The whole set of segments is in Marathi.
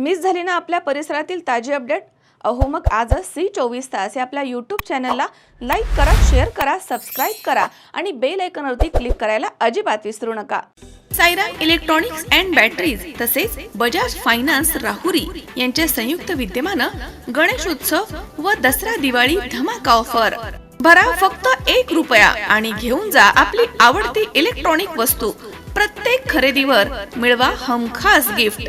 मिस झाली ना आपल्या परिसरातील ताजी अपडेट? अहो मग आजच सी चोवीस तास या आपल्या यूट्यूब चॅनलला लाईक करा शेअर करा सबस्क्राईब करा आणि बेल आयकॉनवरती क्लिक करायला अजिबात विसरू नका. सायरा इलेक्ट्रॉनिक्स अँड बॅटरीज तसेच बजाज फायनान्स राहुरी यांच्या संयुक्त विद्यमानं गणेशोत्सव व दसरा दिवाळी धमाका ऑफर भरा फक्त एक रुपया आणि घेऊन जा आपली आवडती इलेक्ट्रॉनिक वस्तू. प्रत्येक खरेदीवर मिळवा हमखास गिफ्ट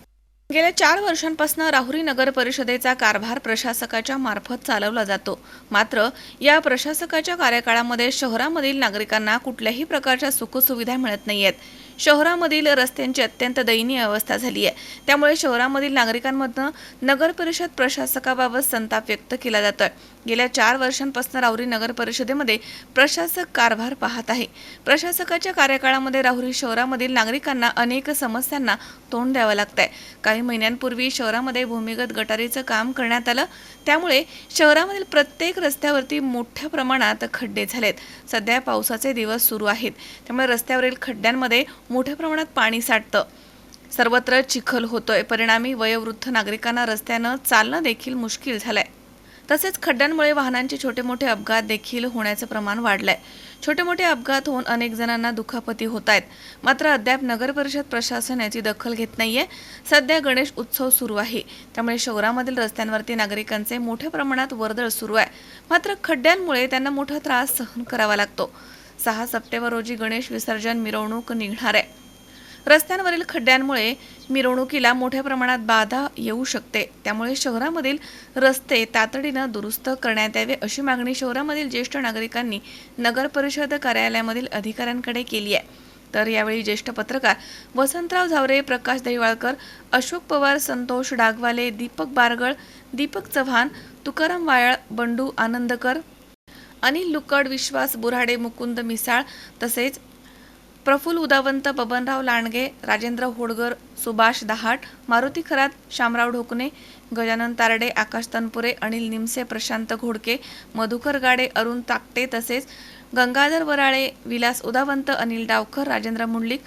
गेल्या चार वर्षांपासून राहुरी नगर परिषदेचा कारभार प्रशासकाच्या मार्फत चालवला जातो. मात्र या प्रशासकाच्या कार्यकाळामध्ये शहरामधील नागरिकांना कुठल्याही प्रकारच्या सुखसुविधा मिळत नाहीयेत. शहरामधील रस्त्यांची अत्यंत दयनीय अवस्था झाली आहे. त्यामुळे शहरामधील नागरिकांमधनं नगर परिषद प्रशासकाबाबत संताप व्यक्त केला जातोय. गेल्या चार वर्षांपासून राहुरी नगर परिषदेमध्ये प्रशासक कारभार पाहत आहे. प्रशासकाच्या कार्यकाळामध्ये राहुरी शहरामधील नागरिकांना अनेक समस्यांना तोंड द्यावं लागतंय. काही महिन्यांपूर्वी शहरामध्ये भूमिगत गटारीचं काम करण्यात आलं. त्यामुळे शहरामधील प्रत्येक रस्त्यावरती मोठ्या प्रमाणात खड्डे झालेत. सध्या पावसाचे दिवस सुरू आहेत. त्यामुळे रस्त्यावरील खड्ड्यांमध्ये मोठ्या प्रमाणात पाणी साठतं. सर्वत्र चिखल होतोय. परिणामी वयोवृद्ध नागरिकांना रस्त्यानं चालणं देखील मुश्किल झालंय. तसेच खड्ड्यांमुळे वाहनांचे छोटे मोठे अपघात देखील होण्याचं प्रमाण वाढलंय. छोटे मोठे अपघात होऊन अनेक जणांना दुखापती होत आहेत मात्र अद्याप नगर परिषद प्रशासन याची दखल घेत नाहीये. सध्या गणेश उत्सव सुरू आहे. त्यामुळे शहरामधील रस्त्यांवरती नागरिकांचे मोठ्या प्रमाणात वर्दळ सुरू आहे. मात्र खड्ड्यांमुळे त्यांना मोठा त्रास सहन करावा लागतो. सहा सप्टेंबर रोजी गणेश विसर्जन मिरवणूक निघणार आहे. रस्त्यांवरील खड्ड्यांमुळे मिरवणुकीला मोठ्या प्रमाणात बाधा येऊ शकते. त्यामुळे शहरामधील रस्ते तातडीनं दुरुस्त करण्यात यावे अशी मागणी शहरामधील ज्येष्ठ नागरिकांनी नगर परिषद कार्यालयामधील अधिकाऱ्यांकडे केली आहे. तर यावेळी ज्येष्ठ पत्रकार वसंतराव झावरे प्रकाश दहिवाळकर अशोक पवार संतोष डागवाले दीपक बारगळ दीपक चव्हाण तुकाराम वायाळ बंडू आनंदकर अनिल लुकड विश्वास बुराडे मुकुंद मिसाळ तसेच प्रफुल उदावंत बबनराव लांडगे राजेंद्र होडगर सुभाष दहाट मारुती खरात शामराव ढोकणे गजानन तारडे आकाश तनपुरे अनिल निमसे प्रशांत घोडके मधुकर गाडे अरुण ताकटे तसेच गंगाधर वराळे विलास उदावंत अनिल डावकर राजेंद्र मुंडलिक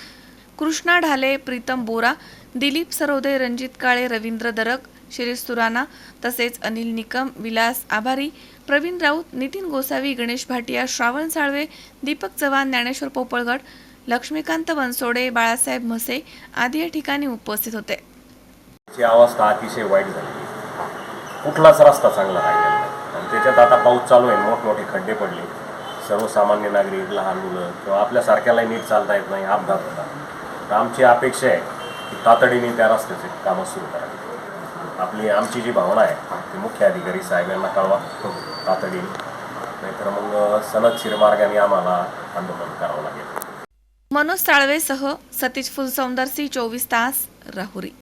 कृष्णा ढाले प्रीतम बोरा दिलीप सरोदे रणजित काळे रवींद्र दरक शिरीष सुराणा तसेच अनिल निकम विलास आभारी प्रवीण राऊत नितीन गोसावी गणेश भाटिया श्रावण साळवे दीपक चव्हाण ज्ञानेश्वर पोपळगड लक्ष्मीकांत बनसोडे बाळासाहेब म्हसे आदी या ठिकाणी उपस्थित होते. अवस्था अतिशय वाईट झाली. कुठलाच रस्ता चांगला राहिलेला नाही आणि त्याच्यात आता पाऊस चालू आहे. मोठमोठे खड्डे पडले. सर्वसामान्य नागरिक लहान मुलं किंवा आपल्यासारख्यालाही नीट चालता येत नाही. अपघात होता तर आमची अपेक्षा आहे की तातडीने त्या रस्त्याचे कामं सुरू करावी. आपली आमची जी भावना आहे ती मुख्य अधिकारी साहेबांना कळवा. तातडीने. नाहीतर मग सनद शिरमार्गाने आम्हाला आंदोलन करावं लागेल. मनोज साळवेसह सतीश फुलसौंदरसी चोवीस तास राहुरी.